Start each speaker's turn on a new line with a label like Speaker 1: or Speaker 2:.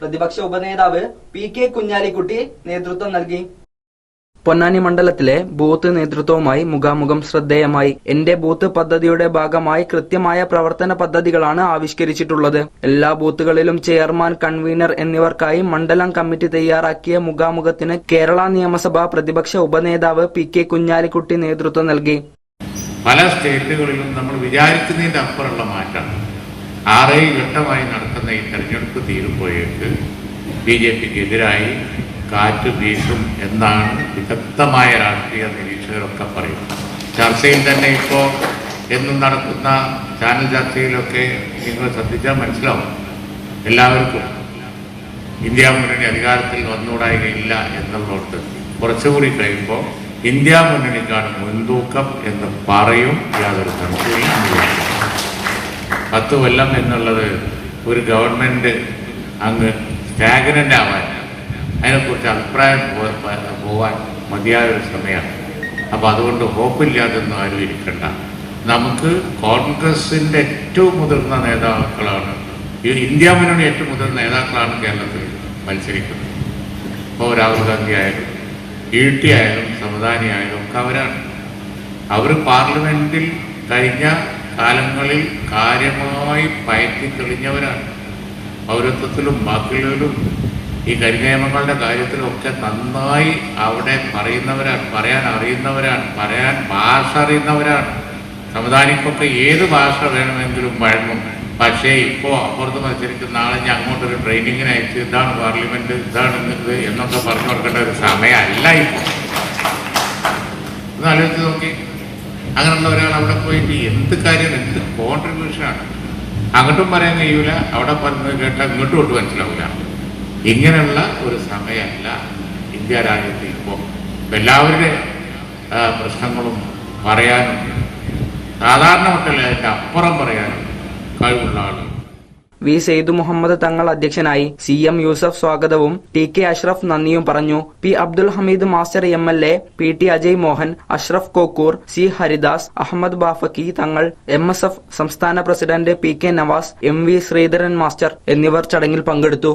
Speaker 1: പ്രതിപക്ഷ ഉപനേതാവ് P K Kunhalikutty നേതൃത്വം നൽകി. പൊന്നാനി മണ്ഡലത്തിലെ ബൂത്ത് നേതൃത്വവുമായി മുഖാമുഖം ശ്രദ്ധേയമായി. എന്റെ ബൂത്ത് പദ്ധതിയുടെ ഭാഗമായി കൃത്യമായ പ്രവർത്തന പദ്ധതികളാണ് ആവിഷ്കരിച്ചിട്ടുള്ളത്. എല്ലാ ബൂത്തുകളിലും ചെയർമാൻ കൺവീനർ എന്നിവർക്കായി മണ്ഡലം കമ്മിറ്റി തയ്യാറാക്കിയ മുഖാമുഖത്തിന് കേരള നിയമസഭാ പ്രതിപക്ഷ ഉപനേതാവ് പി കെ കുഞ്ഞാലിക്കുട്ടി നേതൃത്വം നൽകി.
Speaker 2: പല സ്റ്റേറ്റുകളിലും നമ്മൾ വിചാരിക്കുന്നതിന്റെ അപ്പുറമുള്ള മാറ്റമാണ്. ആറേഴ് ഘട്ടമായി നടക്കുന്ന ഈ തെരഞ്ഞെടുപ്പ് തീരുമ്പോഴേക്ക് ബി ജെ പിക്ക് എതിരായി കാറ്റ് വീശും എന്നാണ് വിദഗ്ധമായ രാഷ്ട്രീയ നിരീക്ഷകരൊക്കെ പറയുന്നത്. ചർച്ചയിൽ തന്നെ ഇപ്പോൾ എന്നും നടക്കുന്ന ചാനൽ ചർച്ചയിലൊക്കെ നിങ്ങൾ ശ്രദ്ധിച്ചാൽ മനസ്സിലാവും. എല്ലാവർക്കും ഇന്ത്യ മുന്നണി അധികാരത്തിൽ വന്നുകൂടായികയില്ല എന്നുള്ളതുകൊണ്ട് കുറച്ചുകൂടി കഴിയുമ്പോൾ ഇന്ത്യ മുന്നണിക്കാണ് മുൻതൂക്കം എന്ന് പറയും യാതൊരു സംശയവും പത്ത് കൊല്ലം എന്നുള്ളത് ഒരു ഗവൺമെന്റ് അങ്ങ് സ്റ്റാഗ്നന്റ് ആവാൻ അതിനെക്കുറിച്ച് അഭിപ്രായം പോവാൻ മതിയായ ഒരു സമയമാണ്. അപ്പോൾ അതുകൊണ്ട് ഹോപ്പില്ലാതൊന്നും ആരും ഇരിക്കണ്ട. നമുക്ക് കോൺഗ്രസിന്റെ ഏറ്റവും മുതിർന്ന നേതാക്കളാണ് ഇന്ത്യ മുന്നണി ഏറ്റവും മുതിർന്ന നേതാക്കളാണ് കേരളത്തിൽ മത്സരിക്കുന്നത്. ഇപ്പോൾ രാഹുൽ ഗാന്ധി ആയാലും ഇ ടി ആയാലും സമദാനി ആയാലും ഒക്കെ അവരാണ്. അവർ പാർലമെന്റിൽ കഴിഞ്ഞ കാലങ്ങളിൽ കാര്യമായി പയറ്റി തെളിഞ്ഞവരാണ്. പൗരത്വത്തിലും ബാക്കിയുള്ളവരും ഈ കരിനിയമങ്ങളുടെ കാര്യത്തിലൊക്കെ നന്നായി അവിടെ പറയുന്നവരാണ് പറയാൻ അറിയുന്നവരാണ് പറയാൻ ഭാഷ അറിയുന്നവരാണ്. സംവിധാനിക്കൊക്കെ ഏത് ഭാഷ വേണമെങ്കിലും വഴങ്ങും. പക്ഷേ ഇപ്പോൾ അപ്പുറത്ത് മത്സരിക്കുന്ന നാളെ ഞാൻ അങ്ങോട്ടൊരു ട്രെയിനിങ്ങിന് അയച്ച് ഇതാണ് പാർലമെന്റ് ഇതാണ് ഇത് എന്നൊക്കെ പറഞ്ഞു കൊടുക്കേണ്ട ഒരു സമയമല്ല ഇപ്പോൾ ഒന്ന് ആലോചിച്ച് നോക്കി. അങ്ങനെയുള്ള ഒരാൾ അവിടെ പോയിട്ട് എന്ത് കാര്യം എന്ത് കോൺട്രിബ്യൂഷനാണ് അങ്ങോട്ടും പറയാൻ കഴിയൂല അവിടെ പറഞ്ഞത് കേട്ട ഇങ്ങോട്ടും ഒട്ട് മനസ്സിലാവില്ല ഇങ്ങനെയുള്ള ഒരു സമയമല്ല ഇന്ത്യ രാജ്യത്ത് ഇപ്പോൾ എല്ലാവരുടെ പ്രശ്നങ്ങളും പറയാനും സാധാരണ അതിന്റെ അപ്പുറം പറയാനും കഴിവുള്ള ആളുകൾ.
Speaker 1: വി സെയ്ദു മുഹമ്മദ് തങ്ങൾ അധ്യക്ഷനായി സി എം യൂസഫ് സ്വാഗതവും ടി കെ അഷ്റഫ് നന്ദിയും പറഞ്ഞു. P Abdul Hameed master M L A P T Ajay Mohan Ashraf Kokkur C Haridas Ahammed Bafakhi Thangal M S F സംസ്ഥാന president P K Navas M V Sreedharan master എന്നിവർ ചടങ്ങിൽ പങ്കെടുത്തു.